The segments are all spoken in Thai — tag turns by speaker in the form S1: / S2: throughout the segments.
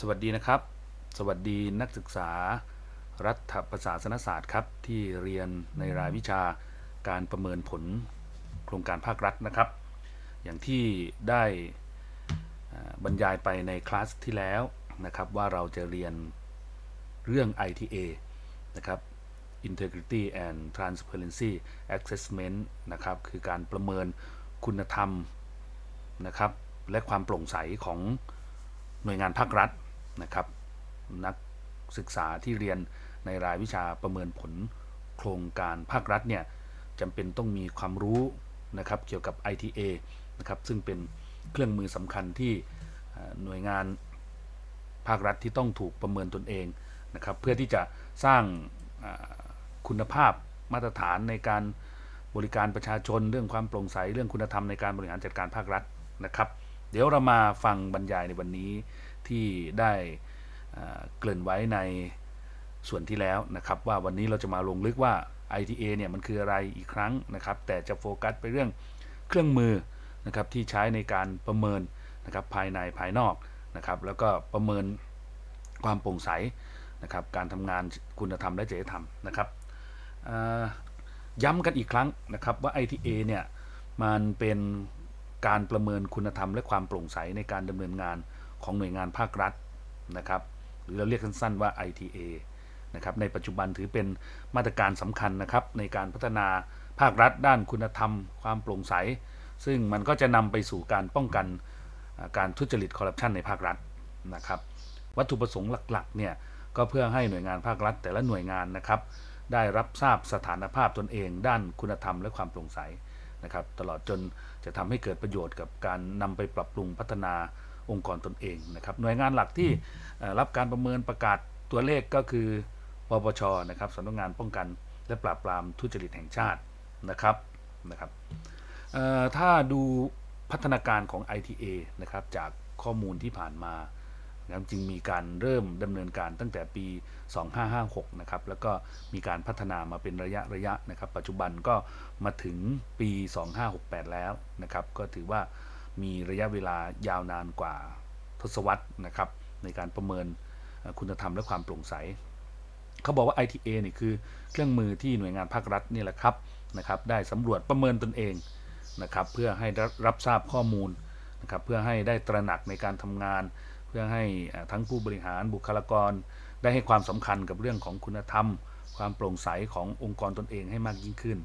S1: สวัสดีนะครับ สวัสดีนักศึกษา รัฐประศาสนศาสตร์ครับ ที่เรียนในรายวิชาการประเมินผลโครงการภาครัฐนะครับ อย่างที่ได้บรรยายไปในคลาสที่แล้วนะครับว่าเราจะเรียนเรื่อง ITA นะครับ Integrity and Transparency Assessment นะครับคือการประเมินคุณธรรมนะครับและความโปร่งใสของหน่วยงานภาครัฐ นะครับนักศึกษาที่เรียนในรายวิชาประเมินผลโครงการภาครัฐเนี่ยจำเป็นต้องมีความรู้นะครับเกี่ยวกับ ITA นะครับซึ่งเป็นเครื่องมือสำคัญที่หน่วยงานภาครัฐที่ต้องถูกประเมินตนเองนะครับเพื่อที่จะสร้างคุณภาพมาตรฐานในการบริการประชาชน เรื่องความโปร่งใสเรื่องคุณธรรมในการบริหารจัดการภาครัฐนะครับ เดี๋ยวเรามาฟังบรรยายในวันนี้ ที่ได้เกริ่นไว้ในส่วนที่แล้วนะครับ ว่าวันนี้เราจะมาลงลึกว่า ITA เนี่ยมันคืออะไรอีกครั้งนะครับ แต่จะโฟกัสไปเรื่องเครื่องมือนะครับที่ใช้ในการประเมินนะครับภายในภายนอกนะครับแล้วก็ประเมินความโปร่งใสนะครับการทำงานคุณธรรมและจริยธรรมนะครับย้ำกันอีกครั้งนะครับว่า ITA เนี่ยมันเป็นการประเมินคุณธรรมและความโปร่งใสในการดำเนินงาน ของหน่วยงานภาครัฐนะครับ หรือเราเรียกสั้นๆว่า ITA นะครับ ในปัจจุบันถือเป็นมาตรการสำคัญนะครับ ในการพัฒนาภาครัฐด้านคุณธรรม ความโปร่งใส ซึ่งมันก็จะนำไปสู่การป้องกันการทุจริตคอร์รัปชันในภาครัฐนะครับ วัตถุประสงค์หลักๆเนี่ยก็เพื่อให้หน่วยงานภาครัฐ แต่ละหน่วยงานนะครับ ได้รับทราบสถานภาพตนเอง ด้านคุณธรรมและความโปร่งใสนะครับ ตลอดจนจะทำให้เกิดประโยชน์กับการนำไปปรับปรุงพัฒนา องค์กรตนเองนะครับหน่วยงานหลักที่เอ่อรับการประเมินประกาศตัวเลขก็คือปปชนะครับสำนักงานป้องกัน และปราบปรามทุจริตแห่งชาตินะครับนะครับเอ่อถ้าดูพัฒนาการของ ITA นะครับจากข้อมูลที่ผ่านมานะครับจึงมีการเริ่มดำเนินการตั้งแต่ปี 2556 นะครับ แล้วก็มีการพัฒนามาเป็นระยะระยะนะครับ ปัจจุบันก็มาถึงปี 2568 แล้วนะครับ ก็ถือว่า มีระยะเวลายาวนานกว่าทศวรรษนะครับในการประเมินคุณธรรมและความโปร่งใส เขาบอกว่า ITA นี่คือเครื่องมือที่หน่วยงานภาครัฐนี่แหละครับนะครับ ได้สำรวจประเมินตนเองนะครับเพื่อให้รับรับทราบข้อมูลนะครับเพื่อให้ได้ตระหนักในการทำงาน เพื่อให้ทั้งผู้บริหารบุคลากร ได้ให้ความสำคัญกับเรื่องของคุณธรรม ความโปร่งใสขององค์กรตนเองให้มากยิ่งขึ้น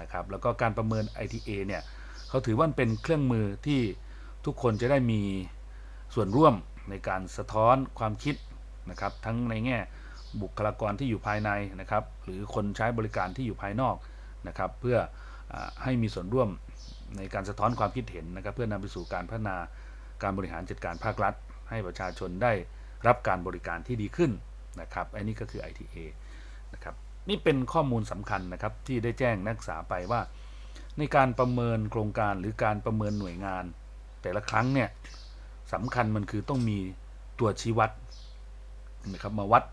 S1: นะครับแล้วก็การประเมิน ITA เนี่ย เขาถือว่าเป็นเครื่องมือที่ทุกคนจะได้มีส่วนร่วมในการสะท้อนความคิดนะครับ ทั้งในแง่บุคลากรที่อยู่ภายในนะครับ หรือคนใช้บริการที่อยู่ภายนอกนะครับ เพื่ออให้มีส่วนร่วมในการสะท้อนความคิดเห็นนะครับ เพื่อนำไปสู่การพัฒนาการบริหารจัดการภาครัฐ ให้ประชาชนได้รับการบริการที่ดีขึ้นนะครับอันนี้ก็คือ ITA นะครับนี่เป็นข้อมูลสำคัญนะครับที่ได้แจ้งนักศึกษาไปว่า ในการประเมินโครงการหรือการประเมินหน่วยงาน แต่ละครั้งเนี่ยสำคัญมันคือต้องมีตัวชี้วัดนะครับมาวัด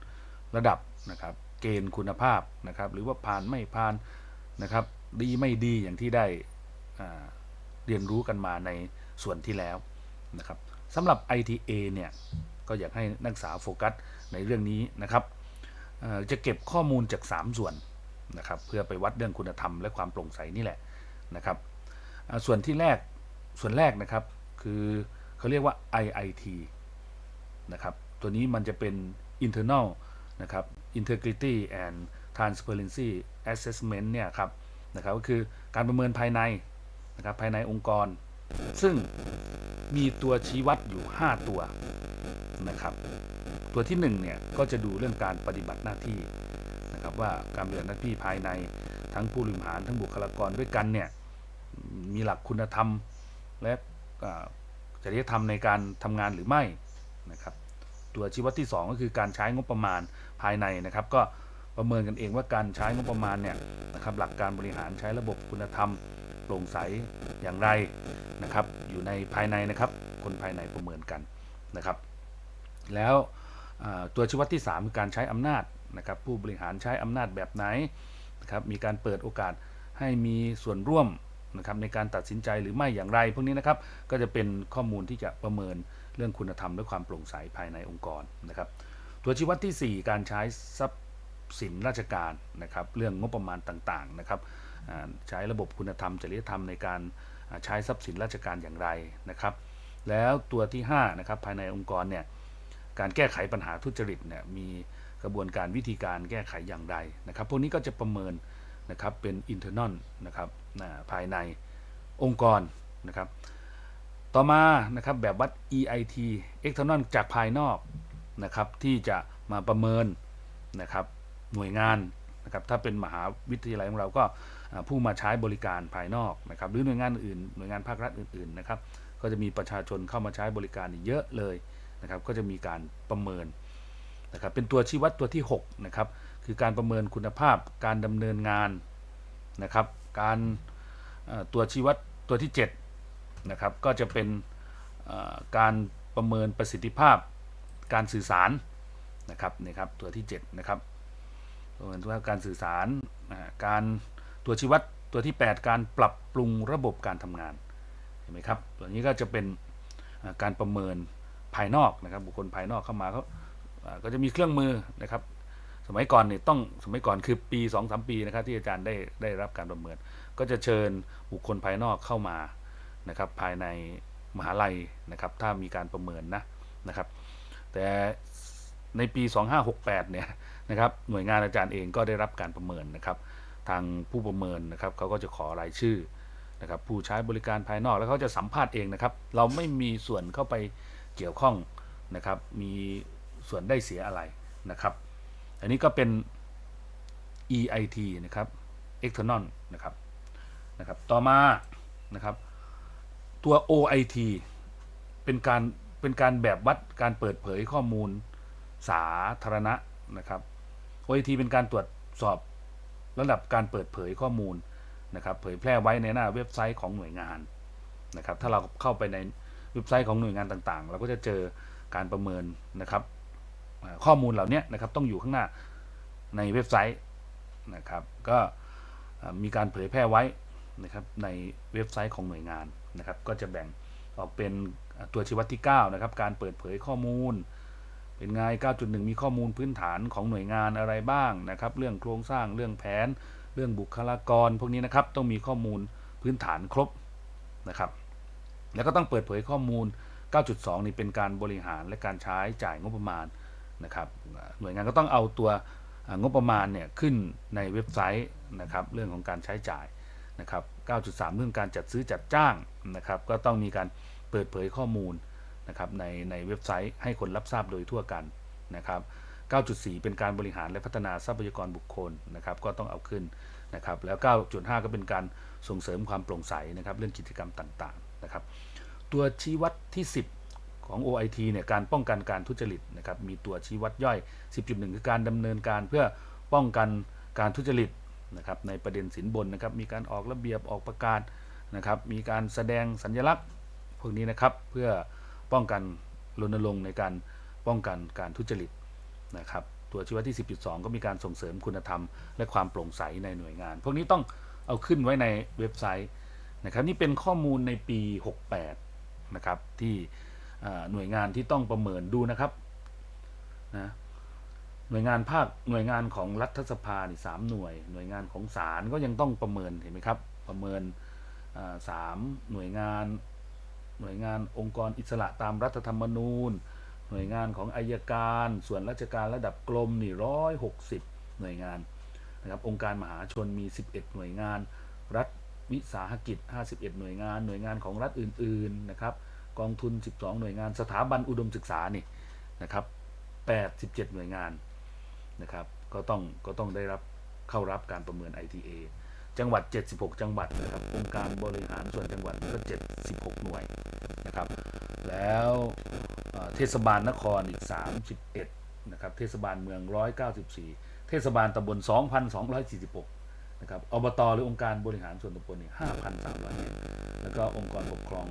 S1: ระดับนะครับ เกณฑ์คุณภาพนะครับ หรือว่าผ่านไม่ผ่านนะครับ ดีไม่ดีอย่างที่ได้เรียนรู้กันมาในส่วนที่แล้วนะครับสำหรับ ITA เนี่ยก็อยากให้นักศึกษาโฟกัสในเรื่องนี้นะครับจะเก็บข้อมูลจาก 3 ส่วนนะครับ เพื่อไปวัดเรื่องคุณธรรมและความโปร่งใสนี่แหละ นะครับส่วนที่แรกส่วนแรกนะครับคือเขาเรียกว่า IIT นะครับตัวนี้มันจะเป็น internal นะครับ integrity and transparency assessment เนี่ยครับนะครับก็คือการประเมินภายในนะครับภายในองค์กร ซึ่งมีตัวชี้วัดอยู่ 5 ตัวนะครับตัวที่1เนี่ยก็จะดูเรื่องการปฏิบัติหน้าที่นะครับว่าการปฏิบัติหน้าที่ภายในทั้งผู้บริหารทั้งบุคลากรด้วยกันเนี่ย มีหลักคุณธรรม และจริยธรรมในการทำงานหรือไม่นะครับ ตัวชี้วัดที่ 2 ก็คือการใช้งบประมาณภายในนะครับ ก็ประเมินกันเองว่าการใช้งบประมาณเนี่ยนะครับหลักการบริหารใช้ระบบคุณธรรมโปร่งใสอย่างไรนะครับ อยู่ในภายในนะครับ คนภายในประเมินกันนะครับ แล้วตัวชี้วัดที่ 3 คือการใช้อำนาจนะครับ ผู้บริหารใช้อำนาจแบบไหนนะครับมีการเปิดโอกาสให้มีส่วนร่วม นะครับในการตัดสินใจหรือไม่อย่างไรพวกนี้นะครับก็จะเป็นข้อมูลที่จะประเมินเรื่องคุณธรรมและความโปร่งใสภายในองค์กรนะครับ ตัวชี้วัดที่ 4 การใช้ทรัพย์สินราชการนะครับ เรื่องงบประมาณต่างๆนะครับใช้ระบบคุณธรรมจริยธรรมในการใช้ทรัพย์สินราชการอย่างไรนะครับ แล้วตัวที่5นะครับภายในองค์กรเนี่ยการแก้ไขปัญหาทุจริตเนี่ยมีกระบวนการวิธีการแก้ไขอย่างไรนะครับ พวกนี้ก็จะประเมินนะครับเป็น internal นะครับ อ่าภายในองค์กรนะครับ ต่อมานะครับแบบวัด EIT external จากภายนอกนะครับที่จะมาประเมินนะครับหน่วยงานนะครับถ้าเป็นมหาวิทยาลัยของเราก็ผู้มาใช้บริการภายนอกนะครับหรือหน่วยงานอื่นหน่วยงานภาครัฐอื่นๆนะครับก็จะมีประชาชนเข้ามาใช้บริการเยอะเลยนะครับก็จะมีการประเมินนะครับเป็นตัวชี้วัดตัวที่6นะครับคือการประเมินคุณภาพการดำเนินงานนะครับ การตัวชี้วัดตัวที่7นะครับก็จะเป็นการประเมินประสิทธิภาพการสื่อสารนะครับนี่ครับตัวที่7นะครับประเมินว่าการสื่อสารการตัวชี้วัดตัวที่ 8 การปรับปรุงระบบการทำงานเห็นไหมครับตัวนี้ก็จะเป็นการประเมินภายนอกนะครับบุคคลภายนอกเข้ามาเขาก็จะมีเครื่องมือนะครับ สมัยก่อนเนี่ยต้องสมัยก่อนคือปี2อสปีนะครับที่อาจารย์ได้ได้รับการประเมิน ก็จะเชิญบุคคลภายนอกเข้ามานะครับภายในมหาลัยนะครับถ้ามีการประเมินนะนะครับ แต่ในปี 2568เนี่ยนะครับหน่วยงานอาจารย์เองก็ได้รับการประเมินนะครับ ทางผู้ประเมินนะครับเขาก็จะขอรายชื่อนะครับผู้ใช้บริการภายนอกแล้วเขาจะสัมภาษณ์เองนะครับ เราไม่มีส่วนเข้าไปเกี่ยวข้องนะครับ มีส่วนได้เสียอะไรนะครับ อันนี้ก็เป็น EIT นะครับ external นะครับนะครับ ต่อมานะครับ ตัว OIT เป็นการเป็นการแบบวัดการเปิดเผยข้อมูลสาธารณะนะครับ OIT เป็นการตรวจสอบระดับการเปิดเผยข้อมูลนะครับ เผยแพร่ไว้ในหน้าเว็บไซต์ของหน่วยงานนะครับ ถ้าเราเข้าไปในเว็บไซต์ของหน่วยงานต่างๆ เราก็จะเจอการประเมินนะครับ ข้อมูลเหล่านี้นะครับต้องอยู่ข้างหน้าในเว็บไซต์นะครับ ก็มีการเผยแพร่ไว้นะครับในเว็บไซต์ของหน่วยงานนะครับ ก็จะแบ่งออกเป็นตัวชี้วัดที่9นะครับการเปิดเผยข้อมูล เป็นไง 9.1 มีข้อมูลพื้นฐานของหน่วยงานอะไรบ้างนะครับ เรื่องโครงสร้างเรื่องแผน เรื่องบุคลากร พวกนี้นะครับต้องมีข้อมูลพื้นฐานครบนะครับ แล้วก็ต้องเปิดเผยข้อมูล 9.2 นี่เป็นการบริหารและการใช้จ่ายงบประมาณ นะครับหน่วยงานก็ต้องเอาตัวงบประมาณเนี่ยขึ้นในเว็บไซต์นะครับเรื่องของการใช้จ่ายนะครับ 9.3 เรื่องการจัดซื้อจัดจ้างนะครับก็ต้องมีการเปิดเผยข้อมูลนะครับในในเว็บไซต์ให้คนรับทราบโดยทั่วกันนะครับ 9.4 เป็นการบริหารและพัฒนาทรัพยากรบุคคลนะครับก็ต้องเอาขึ้นนะครับแล้ว 9.5 ก็เป็นการส่งเสริมความโปร่งใสนะครับเรื่องกิจกรรมต่างๆนะครับตัวชี้วัดที่ 10 ของ OIT เนี่ยการป้องกันการทุจริตนะครับมีตัวชี้วัดย่อย 10.1 คือการดำเนินการเพื่อป้องกันการทุจริตนะครับในประเด็นสินบนนะครับมีการออกระเบียบออกประกาศนะครับมีการแสดงสัญลักษณ์พวกนี้นะครับเพื่อป้องกันรณรงค์ในการป้องกันการทุจริตนะครับตัวชี้วัดที่ 10.2 ก็มีการส่งเสริมคุณธรรม และความโปร่งใสในหน่วยงาน พวกนี้ต้องเอาขึ้นไว้ในเว็บไซต์นะครับนี่เป็นข้อมูลในปี 68นะครับที่ หน่วยงานที่ต้องประเมินดูนะครับนะหน่วยงานภาคหน่วยงานของรัฐสภานี่สามหน่วย หน่วยงานของศาลก็ยังต้องประเมินเห็นไหมครับ ประเมินสามหน่วยงาน หน่วยงานองค์กรอิสระตามรัฐธรรมนูญ หน่วยงานของอายการ ส่วนราชการระดับกรมนี่ร้อยหกสิบหน่วยงานนะครับองค์การมหาชนมี 11 หน่วยงาน รัฐวิสาหกิจ 51 หน่วยงาน หน่วยงานของรัฐอื่น ๆ นะครับ กองทุน 12 หน่วยงาน สถาบันอุดมศึกษานี่นะครับ87 หน่วยงานนะครับก็ต้องก็ต้องได้รับเข้ารับการประเมิน ITA จังหวัด 76 จังหวัดนะครับองค์การบริหารส่วนจังหวัดก็ 76 หน่วยนะครับแล้วเทศบาลนครอีก 31นะครับเทศบาลเมือง 194 เทศบาลตำบล 2,246 นะครับอบตหรือองค์การบริหารส่วนตำบลนี่5,300เมตรแล้วก็องค์กรปกครอง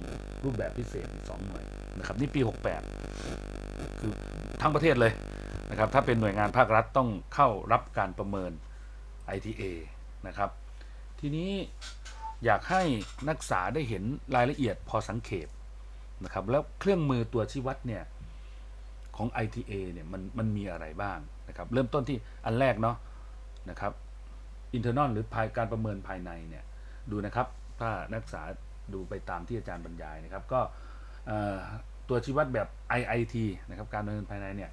S1: รูปแบบพิเศษสอีก2หน่วยนะครับนี่ปี68คือทั้งประเทศเลยนะครับถ้าเป็นหน่วยงานภาครัฐต้องเข้ารับการประเมิน ITA นะครับ ทีนี้อยากให้นักศึกษาได้เห็นรายละเอียดพอสังเขปนะครับแล้วเครื่องมือตัวชี้วัดเนี่ยของ ITA เนี่ยมันมันมีอะไรบ้างนะครับเริ่มต้นที่อันแรกเนาะนะครับ internal หรือภายการประเมินภายในเนี่ยดูนะครับ ถ้านักศึกษาดูไปตามที่อาจารย์บรรยายนะครับ ก็ตัวชี้วัดแบบ IIT นะครับการประเมินภายในเนี่ย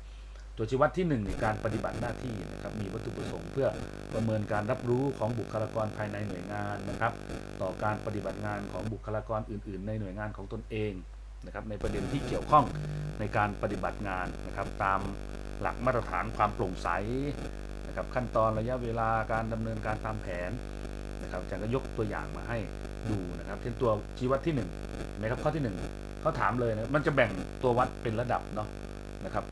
S1: ตัวชี้วัดที่1นึ่งในการปฏิบัติหน้าที่นะครับมีวัตถุประสงค์เพื่อประเมินการรับรู้ของบุคลากรภายในหน่วยงานนะครับ ต่อการปฏิบัติงานของบุคลากรอื่น ๆ ในหน่วยงานของตนเองนะครับในประเด็นที่เกี่ยวข้องในการปฏิบัติงานนะครับตามหลักมาตรฐานความโปร่งใส นะครับขั้นตอนระยะเวลาการดำเนินการตามแผนนะครับอาจารย์ก็ยกตัวอย่างมาให้ดูนะครับเช่นตัวชี้วัดที่1นึ่งนไหมครับข้อที่ 1เขาถามเลยนะมันจะแบ่งตัววัดเป็นระดับเนาะนะครับ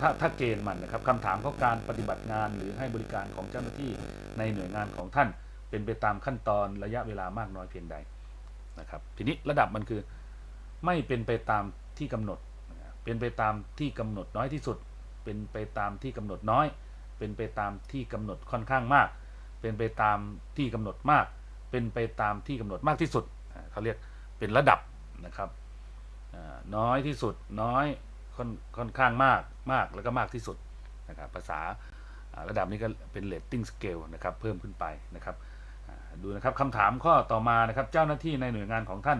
S1: ถ้าถ้าเกณฑ์มันนะครับคำถามเขาการปฏิบัติงานหรือให้บริการของเจ้าหน้าที่ในหน่วยงานของท่าน เป็นไปตามขั้นตอนระยะเวลามากน้อยเพียงใดนะครับทีนี้ระดับมันคือไม่เป็นไปตามที่กำหนด เป็นไปตามที่กำหนดน้อยที่สุด เป็นไปตามที่กำหนดน้อย เป็นไปตามที่กำหนดค่อนข้างมาก เป็นไปตามที่กำหนดมาก เป็นไปตามที่กำหนดมากที่สุดเขาเรียกเป็นระดับนะครับน้อยที่สุดน้อยค่อนค่อนข้างมากมากแล้วก็มากที่สุดนะครับภาษาระดับนี้ก็เป็น rating scale นะครับเพิ่มขึ้นไปนะครับดูนะครับคำถามข้อต่อมานะครับเจ้าหน้าที่ในหน่วยงานของท่าน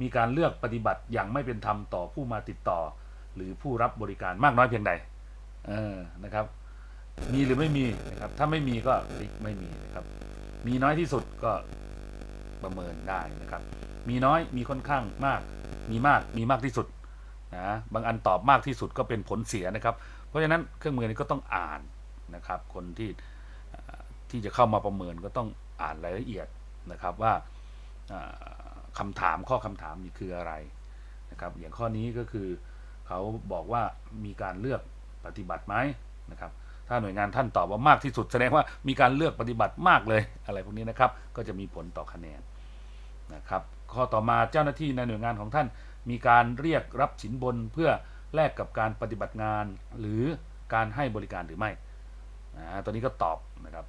S1: มีการเลือกปฏิบัติอย่างไม่เป็นธรรมต่อผู้มาติดต่อ หรือผู้รับบริการมากน้อยเพียงใดเออนะครับ มีหรือไม่มีนะครับ ถ้าไม่มีก็ติ๊กไม่มีนะครับ มีน้อยที่สุดก็ประเมินได้นะครับ มีน้อยมีค่อนข้างมาก มีมากมีมากที่สุดนะบางอันตอบมากที่สุดก็เป็นผลเสียนะครับ เพราะฉะนั้นเครื่องมือนี้ก็ต้องอ่านนะครับ คนที่ที่จะเข้ามาประเมินก็ต้องอ่านรายละเอียดนะครับว่าอ่าคำถามข้อคำถามนี่คืออะไรนะครับ อย่างข้อนี้ก็คือเขาบอกว่ามีการเลือกปฏิบัติไหมนะครับ ถ้าหน่วยงานท่านตอบว่ามากที่สุดแสดงว่ามีการเลือกปฏิบัติมากเลย อะไรพวกนี้นะครับ ก็จะมีผลต่อคะแนนนะครับข้อต่อมาเจ้าหน้าที่ในหน่วยงานของท่าน มีการเรียกรับสินบนเพื่อแลกกับการปฏิบัติงาน หรือการให้บริการหรือไม่อ่าตัวนี้ก็ตอบนะครับ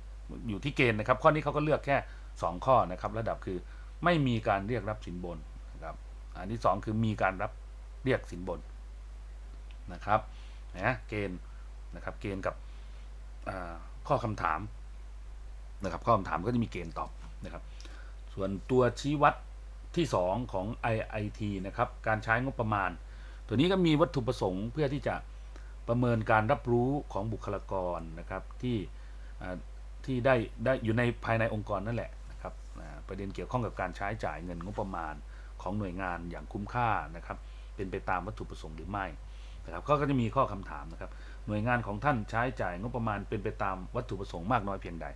S1: อยู่ที่เกณฑ์นะครับ ข้อนี้เขาก็เลือกแค่ 2 ข้อนะครับ ระดับคือไม่มีการเรียกรับสินบนนะครับอันที่ 2 คือมีการรับเรียกสินบนนะครับนะเกณฑ์นะครับเกณฑ์กับ ข้อคำถามนะครับข้อคำถามก็จะมีเกณฑ์ตอบนะครับ ส่วนตัวชี้วัดที่ 2 ของ IIT นะครับ การใช้งบประมาณ ตัวนี้ก็มีวัตถุประสงค์เพื่อที่จะประเมินการรับรู้ของบุคลากรนะครับที่ที่ได้ได้อยู่ในภายในองค์กรนั่นแหละนะครับประเด็นเกี่ยวข้องกับการใช้จ่ายเงินงบประมาณของหน่วยงานอย่างคุ้มค่านะครับ เป็นไปตามวัตถุประสงค์หรือไม่ นะครับก็จะมีข้อคำถามนะครับ หน่วยงานของท่านใช้จ่ายงบประมาณเป็นไปตามวัตถุประสงค์มากน้อยเพียงใด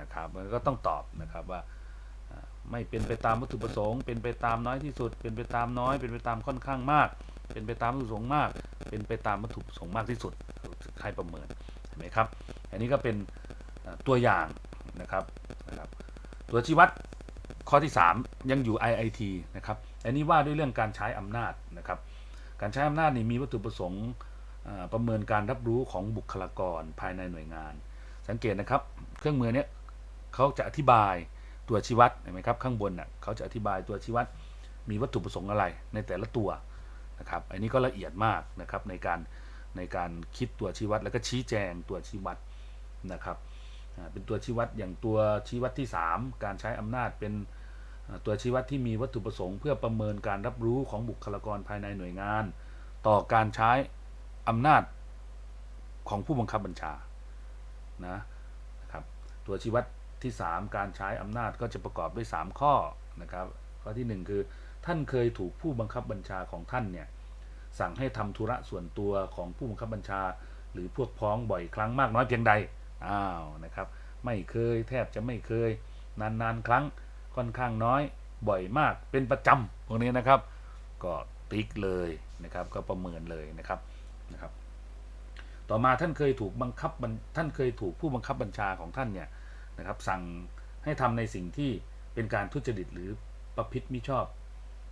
S1: นะครับมันก็ต้องตอบนะครับว่าไม่เป็นไปตามวัตถุประสงค์ เป็นไปตามน้อยที่สุด เป็นไปตามน้อย เป็นไปตามค่อนข้างมาก เป็นไปตามวัตถุประสงค์มาก เป็นไปตามวัตถุประสงค์มากที่สุดให้ประเมินเห็นไหมครับ อันนี้ก็เป็นตัวอย่างนะครับนะครับตัวชี้วัดข้อที่ 3 ยังอยู่ IIT นะครับ อันนี้ว่าด้วยเรื่องการใช้อำนาจนะครับ การใช้อำนาจนี่มีวัตถุประสงค์ประเมินการรับรู้ของบุคลากรภายในหน่วยงาน สังเกตนะครับ เครื่องมือเนี้ยเขาจะอธิบายตัวชี้วัดเห็นไหมครับข้างบนน่ะเขาจะอธิบายตัวชี้วัดมีวัตถุประสงค์อะไรในแต่ละตัวนะครับอันนี้ก็ละเอียดมากนะครับในการในการคิดตัวชี้วัดแล้วก็ชี้แจงตัวชี้วัดนะครับเป็นตัวชี้วัดอย่างตัวชี้วัดที่ 3 การใช้อำนาจเป็น ตัวชี้วัดที่มีวัตถุประสงค์เพื่อประเมินการรับรู้ของบุคลากรภายในหน่วยงาน ต่อการใช้อำนาจของผู้บังคับบัญชานะนะครับตัวชี้วัดที่ 3 การใช้อำนาจก็จะประกอบด้วย 3 ข้อนะครับข้อทีหนึ่1 คือท่านเคยถูกผู้บังคับบัญชาของท่านเนี่ยสั่งให้ทำธุระส่วนตัวของผู้บังคับบัญชา หรือพวกพ้องบ่อยครั้งมากน้อยเพียงใดอ้าวนะครับไม่เคยแทบจะไม่เคยนานๆครั้ง ค่อนข้างน้อยบ่อยมากเป็นประจำพวกนี้นะครับ ก็ติ๊กเลยนะครับ ก็ประเมินเลยนะครับนะครับ ต่อมาท่านเคยถูกบังคับบัญท่านเคยถูกผู้บังคับบัญชาของท่านเนี่ยนะครับ สั่งให้ทำในสิ่งที่เป็นการทุจริตหรือประพฤติมิชอบ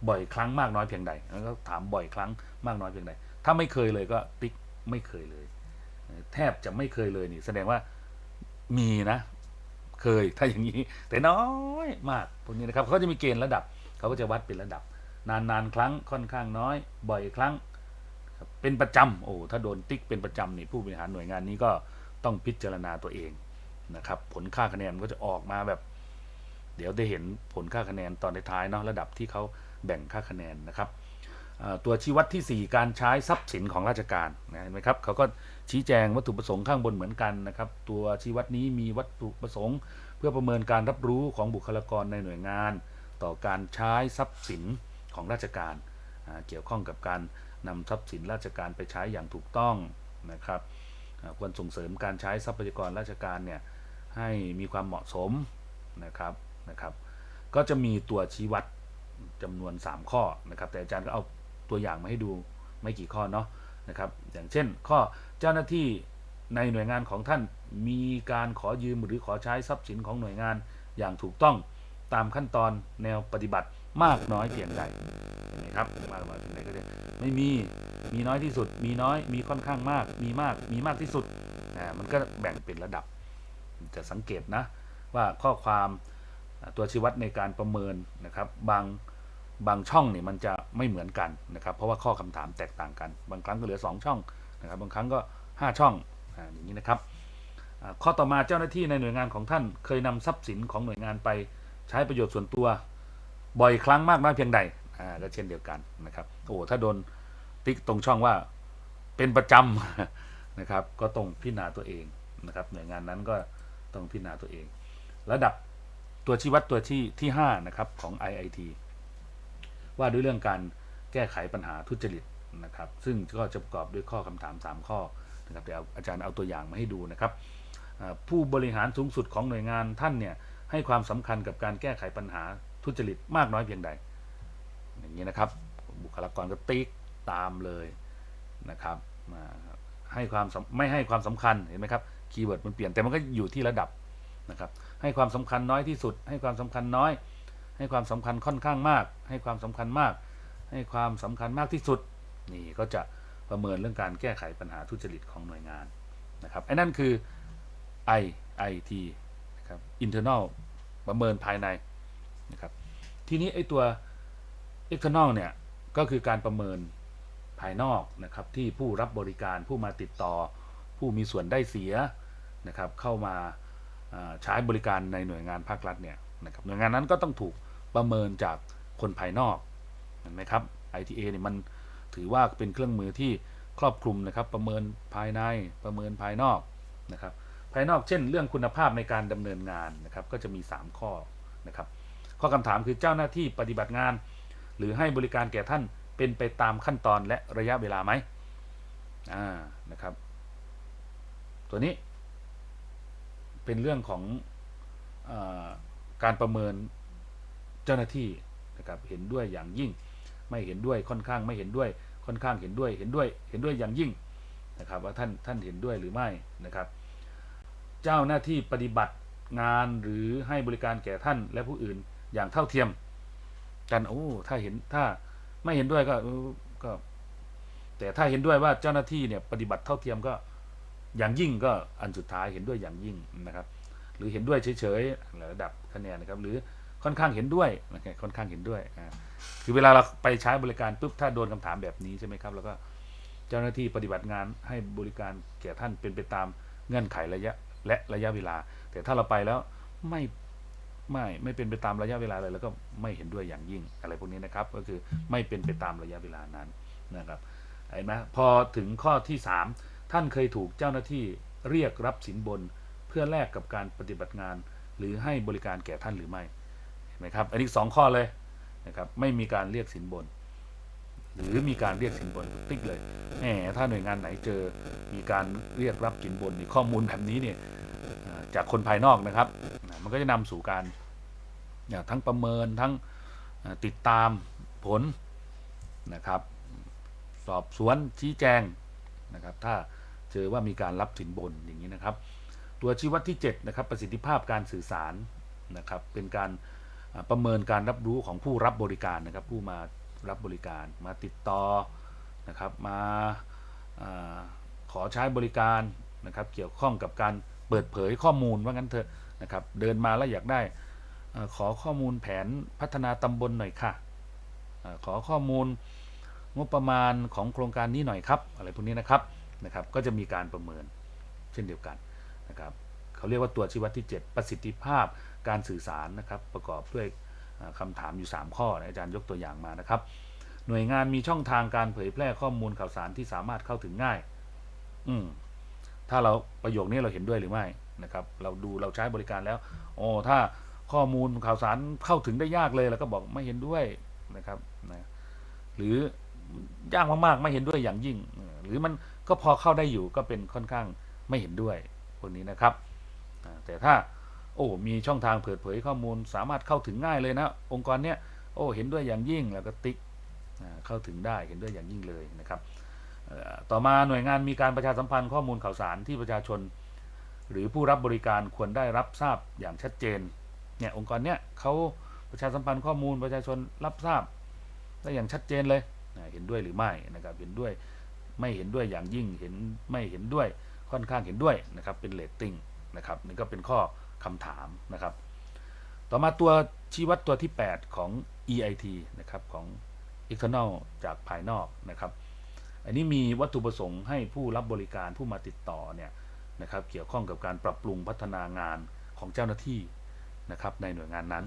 S1: บ่อยครั้งมากน้อยเพียงใดแล้วก็ถามบ่อยครั้งมากน้อยเพียงใด ถ้าไม่เคยเลยก็ติ๊กไม่เคยเลย แทบจะไม่เคยเลยนี่แสดงว่ามีนะ เคยถ้าอย่างนี้ แต่น้อยมากพวกนี้นะครับเขาจะมีเกณฑ์ระดับเขาก็จะวัดเป็นระดับ นานๆครั้งค่อนข้างน้อย บ่อยครั้งเป็นประจำโอ้ถ้าโดนติ๊กเป็นประจำนี่ผู้บริหารหน่วยงานนี้ก็ต้องพิจารณาตัวเองนะครับผลค่าคะแนนก็จะออกมาแบบ เดี๋ยวได้เห็นผลค่าคะแนนตอนท้ายๆเนาะระดับที่เขาแบ่งค่าคะแนนนะครับตัวชี้วัดทีสี่4 การใช้ทรัพย์สินของราชการนะเห็นไหมครับเขาก็ ชี้แจงวัตถุประสงค์ข้างบนเหมือนกันนะครับ ตัวชี้วัดนี้มีวัตถุประสงค์ เพื่อประเมินการรับรู้ของบุคลากรในหน่วยงาน ต่อการใช้ทรัพย์สินของราชการ เกี่ยวข้องกับการนำทรัพย์สินราชการไปใช้อย่างถูกต้องนะครับควรส่งเสริมการใช้ทรัพยากรราชการเนี่ยให้มีความเหมาะสมนะครับนะครับ ก็จะมีตัวชี้วัดจำนวน 3 ข้อนะครับ แต่อาจารย์ก็เอาตัวอย่างมาให้ดูไม่กี่ข้อเนาะนะครับ อย่างเช่นข้อ เจ้าหน้าที่ในหน่วยงานของท่านมีการขอยืมหรือขอใช้ทรัพย์สินของหน่วยงานอย่างถูกต้องตามขั้นตอนแนวปฏิบัติมากน้อยเพียงใดเห็นไหมครับมากน้อยเพียงใดก็จะไม่มีมีน้อยที่สุด มีน้อยมีค่อนข้างมาก มีมากมีมากที่สุดอ่ามันก็แบ่งเป็นระดับ จะสังเกตนะว่าข้อความตัวชี้วัดในการประเมินนะครับบางบางช่องเนี่ยมันจะไม่เหมือนกันนะครับ เพราะว่าข้อคำถามแตกต่างกัน บางครั้งก็เหลือ 2 ช่อง นะครับบางครั้งก็ 5 ช่องออย่างนี้นะครับข้อต่อมาเจ้าหน้าที่ในหน่วยงานของท่านเคยนำทรัพย์สินของหน่วยงานไปใช้ประโยชน์ส่วนตัวบ่อยครั้งมากน้อยเพียงใดอ่าก็เช่นเดียวกันนะครับโอ้ถ้าโดนติ๊กตรงช่องว่าเป็นประจำนะครับ ก็ต้องพิจารณาตัวเองนะครับหน่วยงานนั้นก็ต้องพิจารณาตัวเอง ระดับตัวชี้วัดตัวที่ที่5นะครับของ IIT ว่าด้วยเรื่องการแก้ไขปัญหาทุจริต นะครับ ซึ่งก็จะประกอบด้วยข้อคำถาม 3 ข้อนะครับเดี๋ยวอาจารย์เอาตัวอย่างมาให้ดูนะครับผู้บริหารสูงสุดของหน่วยงานท่านเนี่ยให้ความสำคัญกับการแก้ไขปัญหาทุจริตมากน้อยเพียงใด อย่างนี้นะครับ บุคลากรก็ติ๊กตามเลยนะครับให้ความไม่ให้ความสำคัญเห็นไหมครับคีย์เวิร์ดมันเปลี่ยนแต่มันก็อยู่ที่ระดับนะครับ ให้ความสำคัญน้อยที่สุด ให้ความสำคัญน้อย ให้ความสำคัญค่อนข้างมาก ให้ความสำคัญมาก ให้ความสำคัญมากที่สุด นี่ก็จะประเมินเรื่องการแก้ไขปัญหาทุจริตของหน่วยงานนะครับไอ้นั่นคือ I IT นะครับ internal ประเมินภายในนะครับทีนี้ไอ้ตัว external เนี่ยก็คือการประเมินภายนอกนะครับที่ผู้รับบริการผู้มาติดต่อ ผู้มีส่วนได้เสียนะครับเข้ามาาใช้บริการในหน่วยงานภาครัฐเนี่ยนะครับหน่วยงานนั้นก็ต้องถูกประเมินจากคนภายนอกเห็นไหมครับ ITA เนี่ยมัน ถือว่าเป็นเครื่องมือที่ครอบคลุมนะครับ ประเมินภายในประเมินภายนอกนะครับ ภายนอกเช่น เรื่องคุณภาพในการดำเนินงานนะครับ ก็จะมี 3 ข้อนะครับ ข้อคำถามคือเจ้าหน้าที่ปฏิบัติงาน หรือให้บริการแก่ท่านเป็นไปตามขั้นตอนและระยะเวลาไหมอ่านะครับ ตัวนี้ เป็นเรื่องของอการประเมินเจ้าหน้าที่นะครับเห็นด้วยอย่างยิ่ง ไม่เห็นด้วยค่อนข้างไม่เห็นด้วย ค่อนข้างเห็นด้วยเห็นด้วยเห็นด้วยอย่างยิ่งนะครับ ว่าท่านท่านเห็นด้วยหรือไม่นะครับ เจ้าหน้าที่ปฏิบัติงานหรือให้บริการแก่ท่านและผู้อื่นอย่างเท่าเทียม กันโอ้ถ้าเห็นถ้าไม่เห็นด้วยก็ก็ แต่ถ้าเห็นด้วยว่าเจ้าหน้าที่เนี่ยปฏิบัติเท่าเทียมก็อย่างยิ่งก็อันสุดท้ายเห็นด้วยอย่างยิ่งนะครับ หรือเห็นด้วยเฉยๆระดับคะแนนนะครับ หรือ ค่อนข้างเห็นด้วยค่อนข้างเห็นด้วยคือเวลาเราไปใช้บริการปุ๊บถ้าโดนคำถามแบบนี้ใช่ไหมครับแล้วก็เจ้าหน้าที่ปฏิบัติงานให้บริการแก่ท่านเป็นไปตามเงื่อนไขระยะและระยะเวลา แต่ถ้าเราไปแล้วไม่ไม่ไม่เป็นไปตามระยะเวลาเลยแล้วก็ไม่เห็นด้วยอย่างยิ่งอะไรพวกนี้นะครับ ก็คือไม่เป็นไปตามระยะเวลานั้นนะครับเห็นไหมพอถึงข้อที่ 3 ท่านเคยถูกเจ้าหน้าที่เรียกรับสินบน เพื่อแลกกับการปฏิบัติงาน หรือให้บริการแก่ท่านหรือไม่ นไหมครับ อันนี้สองข้อเลยนะครับไม่มีการเรียกสินบน หรือมีการเรียกสินบนติ๊กเลยแหมถ้าหน่วยงานไหนเจอมีการเรียกรับสินบนนี่ข้อมูลแบบนี้เนี่ยจากคนภายนอกนะครับ มันก็จะนำสู่การาทั้งประเมินทั้งติดตามผลนะครับ สอบสวนชี้แจงนะครับ ถ้าเจอว่ามีการรับสินบนอย่างนี้นะครับ ตัวชี้วัดที่7นะครับประสิทธิภาพการสื่อสารนะครับเป็นการ ประเมินการรับรู้ของผู้รับบริการนะครับ ผู้มารับบริการ มาติดต่อนะครับ มาอขอใช้บริการนะครับ เกี่ยวข้องกับการเปิดเผยข้อมูลว่างั้นเถอะนะครับ เดินมาแล้วอยากได้ขอข้อมูลแผนพัฒนาตำบลหน่อยค่ะขอข้อมูลงบประมาณของโครงการนี้หน่อยครับ อะไรพวกนี้นะครับนะครับ ก็จะมีการประเมินเช่นเดียวกันนะครับเขาเรียกว่าตัวชี้วัดที่ 7 ประสิทธิภาพ การสื่อสารนะครับประกอบด้วยอ่าคำถามอยู่ 3 ข้ออาจารย์ยกตัวอย่างมานะครับ หน่วยงานมีช่องทางการเผยแพร่ข้อมูลข่าวสารที่สามารถเข้าถึงง่าย อืมถ้าเราประโยคนี้เราเห็นด้วยหรือไม่นะครับ เราดูเราใช้บริการแล้วโอ้ถ้าข้อมูลข่าวสารเข้าถึงได้ยากเลยเราก็บอกไม่เห็นด้วยนะครับนะหรือยากมากๆไม่เห็นด้วยอย่างยิ่ง หรือมันก็พอเข้าได้อยู่ก็เป็นค่อนข้างไม่เห็นด้วยพวกนี้นะครับ แต่ถ้า โอ้มีช่องทางเปิดเผยข้อมูล สามารถเข้าถึงง่ายเลยนะ องค์กรเนี้ยโอ้เห็นด้วยอย่างยิ่งแล้วก็ติ๊กเข้าถึงได้เห็นด้วยอย่างยิ่งเลยนะครับต่อมาหน่วยงานมีการประชาสัมพันธ์ข้อมูลข่าวสารที่ประชาชน หรือผู้รับบริการควรได้รับทราบอย่างชัดเจนเนี่ยองค์กรเนี้ยเขาประชาสัมพันธ์ข้อมูลประชาชนรับทราบได้อย่างชัดเจนเลยเห็นด้วยหรือไม่นะครับเห็นด้วยไม่เห็นด้วยอย่างยิ่งเห็นไม่เห็นด้วยค่อนข้างเห็นด้วยนะครับเป็นเลตติ้งนะครับนี่ก็เป็นข้อ คำถามนะครับ ต่อมาตัวชี้วัดตัวที่ 8 ของ EIT นะครับของ external จากภายนอกนะครับ อันนี้มีวัตถุประสงค์ให้ผู้รับบริการผู้มาติดต่อเนี่ยนะครับ เกี่ยวข้องกับการปรับปรุงพัฒนางานของเจ้าหน้าที่นะครับในหน่วยงานนั้น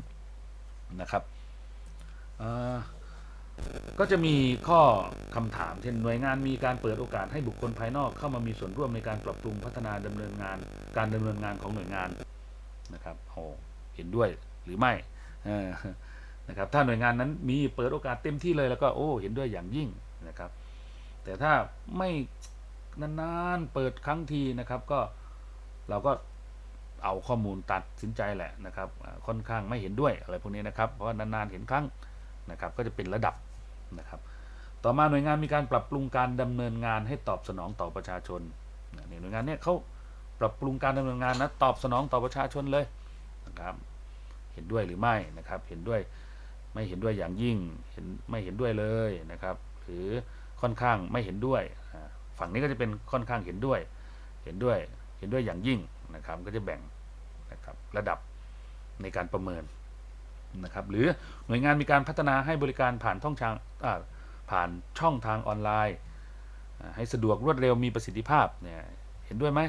S1: นะครับก็จะมีข้อคำถามเช่นหน่วยงานมีการเปิดโอกาสให้บุคคลภายนอกเข้ามามีส่วนร่วมในการปรับปรุงพัฒนาดำเนินงาน การดำเนินงานของหน่วยงาน นะครับโอ้เห็นด้วยหรือไม่นะครับถ้าหน่วยงานนั้นมีเปิดโอกาสเต็มที่เลยแล้วก็โอ้เห็นด้วยอย่างยิ่งนะครับ แต่ถ้าไม่นานๆเปิดครั้งทีนะครับก็เราก็เอาข้อมูลตัดสินใจแหละนะครับ ค่อนข้างไม่เห็นด้วยอะไรพวกนี้นะครับ เพราะว่านานๆเห็นครั้งนะครับก็จะเป็นระดับนะครับ ต่อมาหน่วยงานมีการปรับปรุงการดำเนินงานให้ตอบสนองต่อประชาชนหน่วยงานเนี้ยเขา ปรับปรุงการดำเนินงานนะตอบสนองต่อประชาชนเลยนะครับ เห็นด้วยหรือไม่นะครับ เห็นด้วยไม่เห็นด้วยอย่างยิ่งเห็นไม่เห็นด้วยเลยนะครับ หรือค่อนข้างไม่เห็นด้วย ฝั่งนี้ก็จะเป็นค่อนข้างเห็นด้วย เห็นด้วยเห็นด้วยอย่างยิ่งนะครับ ก็จะแบ่งนะครับระดับในการประเมินนะครับ หรือหน่วยงานมีการพัฒนาให้บริการผ่านช่องทางผ่านช่องทางออนไลน์ ให้สะดวกรวดเร็วมีประสิทธิภาพเนี่ยเห็นด้วยไหม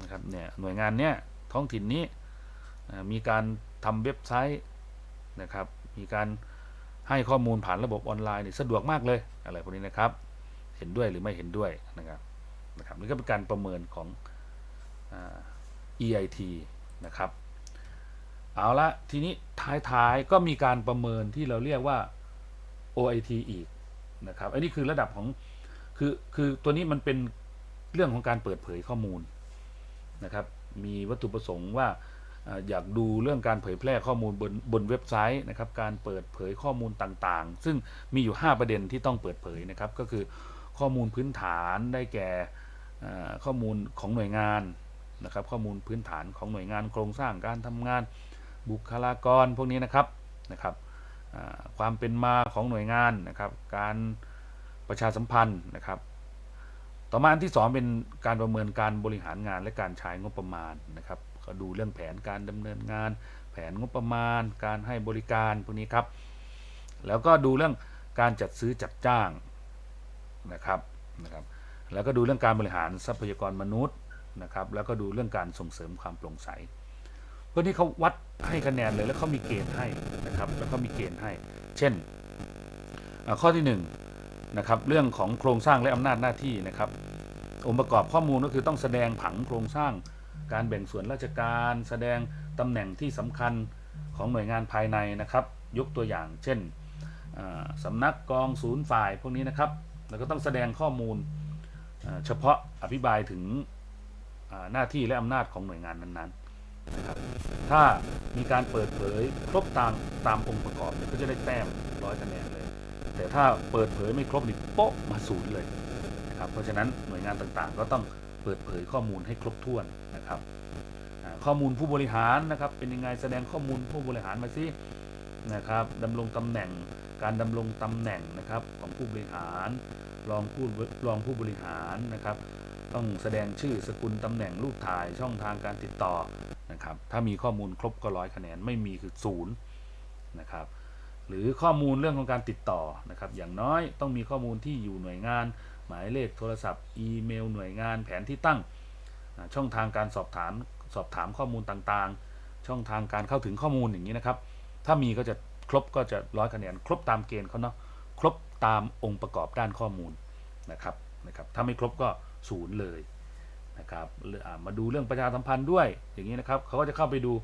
S1: นะครับเนี่ยหน่วยงานเนี้ยท้องถิ่นนี้มีการทำเว็บไซต์นะครับ มีการให้ข้อมูลผ่านระบบออนไลน์เนี่ยสะดวกมากเลยอะไรพวกนี้นะครับ เห็นด้วยหรือไม่เห็นด้วยนะครับนะครับนี่ก็เป็นการประเมินของอ EIT นะครับ เอาละทีนี้ท้ายๆก็มีการประเมินที่เราเรียกว่า OIT อีกนะครับอันนี้คือระดับของคือคือตัวนี้มันเป็นเรื่องของการเปิดเผยข้อมูล นะครับ มีวัตถุประสงค์ว่าอยากดูเรื่องการเผยแพร่ข้อมูลบนบนเว็บไซต์นะครับ การเปิดเผยข้อมูลต่างๆ ซึ่งมีอยู่ 5 ประเด็นที่ต้องเปิดเผยนะครับ ก็คือข้อมูลพื้นฐานได้แก่ข้อมูลของหน่วยงานนะครับ ข้อมูลพื้นฐานของหน่วยงานโครงสร้างการทำงานบุคลากรพวกนี้นะครับนะครับความเป็นมาของหน่วยงานนะครับ การประชาสัมพันธ์นะครับ ต่อมาอันที่สองเป็นการประเมินการบริหารงานและการใช้งบประมาณนะครับก็ดูเรื่องแผนการดำเนินงาน แผนงบประมาณ การให้บริการพวกนี้ครับ แล้วก็ดูเรื่องการจัดซื้อจัดจ้างนะครับนะครับ แล้วก็ดูเรื่องการบริหารทรัพยากรมนุษย์นะครับ แล้วก็ดูเรื่องการส่งเสริมความโปร่งใสเพราะนี่เขาวัดให้คะแนนเลยแล้วเขามีเกณฑ์ให้นะครับ แล้วเขามีเกณฑ์ให้ เช่นข้อที่หนึ่งนะครับเรื่องของโครงสร้างและอำนาจหน้าที่นะครับ องค์ประกอบข้อมูลก็คือต้องแสดงผังโครงสร้าง การแบ่งส่วนราชการ แสดงตำแหน่งที่สำคัญของหน่วยงานภายในนะครับ ยกตัวอย่าง เช่นสำนักกองศูนย์ฝ่ายพวกนี้นะครับ แล้วก็ต้องแสดงข้อมูลเฉพาะอธิบายถึงหน้าที่และอำนาจของหน่วยงานนั้นๆนะครับถ้ามีการเปิดเผยครบตามตามองค์ประกอบก็จะได้แต้มร้อยคะแนนเลย แต่ถ้าเปิดเผยไม่ครบนี่โป๊ะมาศูนย์เลย นะครับ เพราะฉะนั้นหน่วยงานต่างๆ ก็ต้องเปิดเผยข้อมูลให้ครบถ้วนนะครับข้อมูลผู้บริหารนะครับ เป็นยังไงแสดงข้อมูลผู้บริหารมาสินะครับดำรงตำแหน่งการดำรงตำแหน่งนะครับของผู้บริหารรองผู้รองผู้บริหารนะครับ ต้องแสดงชื่อสกุลตำแหน่งรูปถ่ายช่องทางการติดต่อนะครับ ถ้ามีข้อมูลครบก็ร้อยคะแนนไม่มีคือศูนย์นะครับหรือข้อมูลเรื่องของการติดต่อนะครับ อย่างน้อยต้องมีข้อมูลที่อยู่หน่วยงาน มายเลขโทรศัพท์ อีเมล หน่วยงานแผนที่ตั้ง ช่องทางการสอบถามสอบถามข้อมูลต่างๆ ช่องทางการเข้าถึงข้อมูลอย่างนี้นะครับ ถ้ามีก็จะครบก็จะร้อยคะแนนครบตามเกณฑ์เขาเนาะครบตามองค์ประกอบด้านข้อมูลนะครับนะครับ ถ้าไม่ครบก็ศูนย์เลยนะครับมาดูเรื่องประชาสัมพันธ์ด้วยอย่างนี้นะครับเขาก็จะเข้าไปดู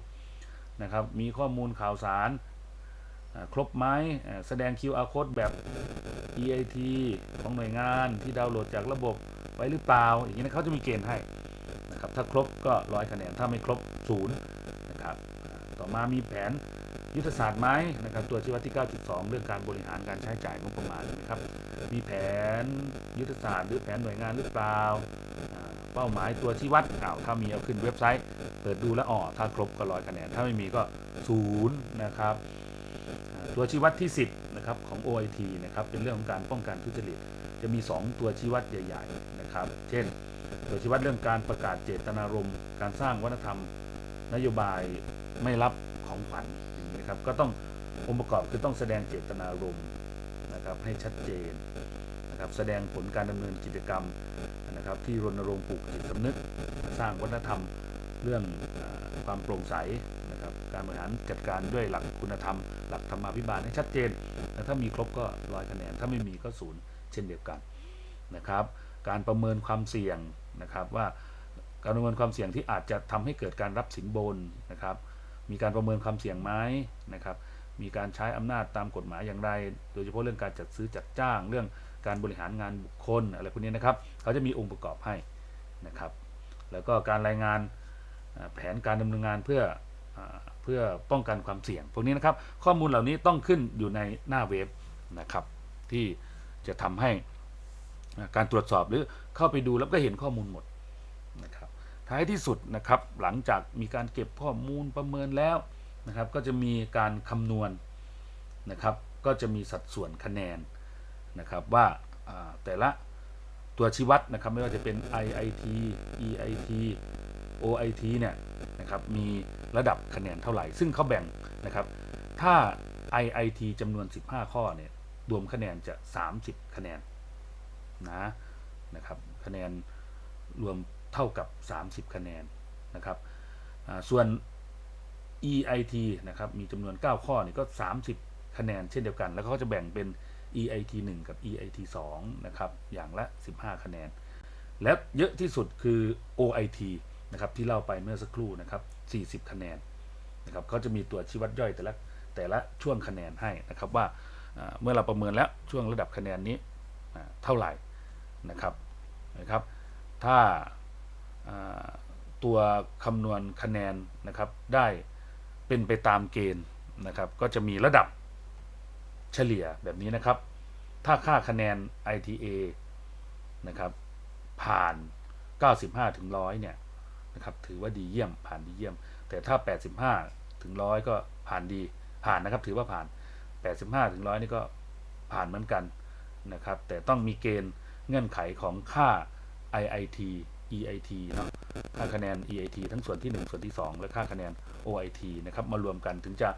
S1: นะครับมีข้อมูลข่าวสาร ครบไหมแสดง QR code แบบ EIT ของหน่วยงานที่ดาวน์โหลดจากระบบไว้หรือเปล่า อย่างนี้นะเขาจะมีเกณฑ์ให้นะครับถ้าครบก็ร้อยคะแนน ถ้าไม่ครบศูนย์นะครับต่อมามีแผนยุทธศาสตร์ไหมนะครับตัวชี้วัดที่ 9.2 เรื่องการบริหารการใช้จ่ายงบประมาณนะครับมีแผนยุทธศาสตร์ หรือแผนหน่วยงานหรือเปล่าเป้าหมายตัวชี้วัดอ้าวถ้ามีเอาขึ้นเว็บไซต์ เปิดดูแล้วอ๋อถ้าครบก็ร้อยคะแนน ถ้าไม่มีก็ศูนย์นะครับ ตัวชี้วัดที่ 10นะครับของ OIT นะครับเป็นเรื่องของการป้องกันทุจริต จะมี 2 ตัวชี้วัดใหญ่ๆนะครับ เช่น ตัวชี้วัดเรื่องการประกาศเจตนารมณ์ การสร้างวัฒนธรรม นโยบายไม่รับของขวัญอย่างนี้นะครับก็ต้ององค์ประกอบคือต้องแสดงเจตนารมณ์นะครับให้ชัดเจนนะครับแสดงผลการดำเนินกิจกรรมนะครับที่รณรงค์ปลูกจิตสำนึก สร้างวัฒนธรรมเรื่องอความโปร่งใสนะครับการบริหารจัดการด้วยหลักคุณธรรม หลักธรรมาภิบาลให้ชัดเจนและถ้ามีครบก็ร้อยคะแนน ถ้าไม่มีก็ศูนย์เช่นเดียวกันนะครับ การประเมินความเสี่ยงนะครับว่าการประเมินความเสี่ยงที่อาจจะทำให้เกิดการรับสินบนนะครับ มีการประเมินความเสี่ยงไหมนะครับ มีการใช้อำนาจตามกฎหมายอย่างไร โดยเฉพาะเรื่องการจัดซื้อจัดจ้าง เรื่องการบริหารงานบุคคลอะไรพวกนี้นะครับ เขาจะมีองค์ประกอบให้นะครับ แล้วก็การรายงานแผนการดำเนินงานเพื่ออ พื่อป้องกันความเสี่ยง พวกนี้นะครับ ข้อมูลเหล่านี้ต้องขึ้นอยู่ในหน้าเว็บนะครับ ที่จะทำให้การตรวจสอบหรือเข้าไปดูแล้วก็เห็นข้อมูลหมดนะครับท้ายที่สุดนะครับหลังจากมีการเก็บข้อมูลประเมินแล้วนะครับ ก็จะมีการคำนวณนะครับ ก็จะมีสัดส่วนคะแนนนะครับว่าอ่าแต่ละตัวชี้วัดนะครับไม่ว่าจะเป็น IIT EIT OIT เนี่ยนะครับมี ระดับคะแนนเท่าไหร่ ซึ่งเขาแบ่งนะครับ ถ้า IIT จำนวน 15 ข้อเนี่ยรวมคะแนนจะ 30 คะแนนนะนะครับคะแนนรวมเท่ากับ 30 คะแนนนะครับอ่าส่วน EIT นะครับมีจำนวน 9 ข้อนี่ก็ 30 คะแนนเช่นเดียวกัน แล้วเขาจะแบ่งเป็น EIT 1 กับ EIT 2นะครับอย่างละ 15 คะแนน และเยอะที่สุดคือ OIT นะครับที่เล่าไปเมื่อสักครู่นะครับ 40 คะแนนนะครับเขาจะมีตัวชี้วัดย่อยแต่ละแต่ละช่วงคะแนนให้นะครับว่าเมื่อเราประเมินแล้วช่วงระดับคะแนนนี้เท่าไหร่นะครับนะครับ ถ้าอ่าตัวคำนวณคะแนนนะครับได้เป็นไปตามเกณฑ์นะครับก็จะมีระดับเฉลี่ยแบบนี้นะครับ ถ้าค่าคะแนน ITA นะครับผ่าน 95ถึง100เนี่ย นะครับถือว่าดีเยี่ยมผ่านดีเยี่ยม แต่ถ้า 85 ถึง100ก็ผ่านดีผ่านนะครับถือว่าผ่าน 85 ถึง100นี่ก็ผ่านเหมือนกันนะครับแต่ต้องมีเกณฑ์เงื่อนไขของค่า IIT EIT เนาะค่าคะแนน EIT ทั้งส่วนที่ 1 ส่วนที่ 2 และค่าคะแนน OIT นะครับมารวมกันถึงจะ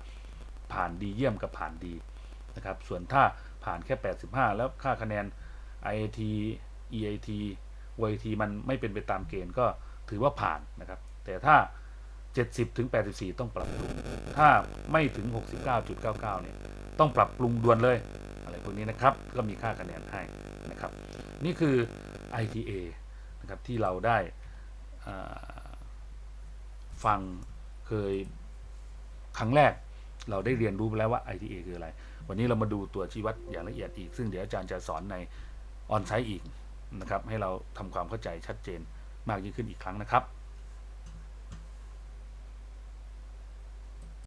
S1: ผ่านดีเยี่ยมกับผ่านดีนะครับส่วนถ้าผ่านแค่ 85 แล้วค่าคะแนน IIT EIT OIT มันไม่เป็นไปตามเกณฑ์ก็ ถือว่าผ่านนะครับ แต่ถ้า 70ถึง84 ต้องปรับปรุง ถ้าไม่ถึง 69.99 เนี่ย ต้องปรับปรุงด่วนเลย อะไรพวกนี้นะครับ ก็มีค่าคะแนนให้นะครับ นี่คือ ITA นะครับ ที่เราได้ฟังเคยครั้งแรกเราได้เรียนรู้ไปแล้วว่า ITA คืออะไร วันนี้เรามาดูตัวชี้วัดอย่างละเอียดอีก ซึ่งเดี๋ยวอาจารย์จะสอนในออนไซต์อีกนะครับ ให้เราทำความเข้าใจชัดเจน มากยิ่งขึ้นอีกครั้งนะครับ